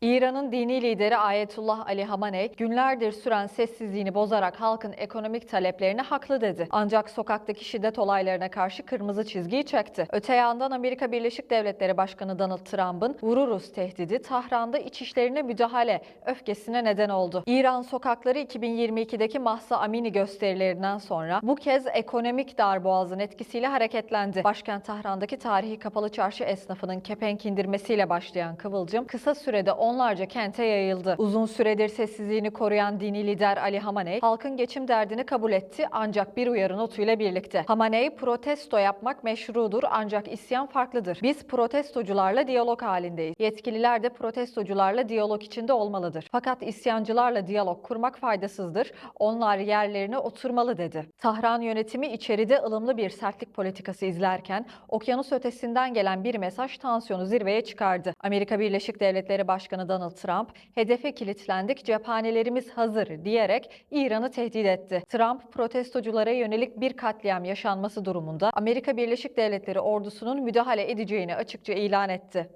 İran'ın dini lideri Ayetullah Ali Hamaney, günlerdir süren sessizliğini bozarak halkın ekonomik taleplerini haklı dedi. Ancak sokaktaki şiddet olaylarına karşı kırmızı çizgiyi çekti. Öte yandan Amerika Birleşik Devletleri Başkanı Donald Trump'ın vururuz tehdidi Tahran'da iç işlerine müdahale öfkesine neden oldu. İran sokakları 2022'deki Mahsa Amini gösterilerinden sonra bu kez ekonomik darboğazın etkisiyle hareketlendi. Başkent Tahran'daki tarihi kapalı çarşı esnafının kepenk indirmesiyle başlayan kıvılcım kısa sürede onlarca kente yayıldı. Uzun süredir sessizliğini koruyan dini lider Ali Hamaney, halkın geçim derdini kabul etti ancak bir uyarı notuyla birlikte. Hamaney, protesto yapmak meşrudur ancak isyan farklıdır. Biz protestocularla diyalog halindeyiz. Yetkililer de protestocularla diyalog içinde olmalıdır. Fakat isyancılarla diyalog kurmak faydasızdır. Onlar yerlerine oturmalı dedi. Tahran yönetimi içeride ılımlı bir sertlik politikası izlerken okyanus ötesinden gelen bir mesaj tansiyonu zirveye çıkardı. Amerika Birleşik Devletleri Başkanı Donald Trump, hedefe kilitlendik, cephanelerimiz hazır diyerek İran'ı tehdit etti. Trump, protestoculara yönelik bir katliam yaşanması durumunda Amerika Birleşik Devletleri ordusunun müdahale edeceğini açıkça ilan etti.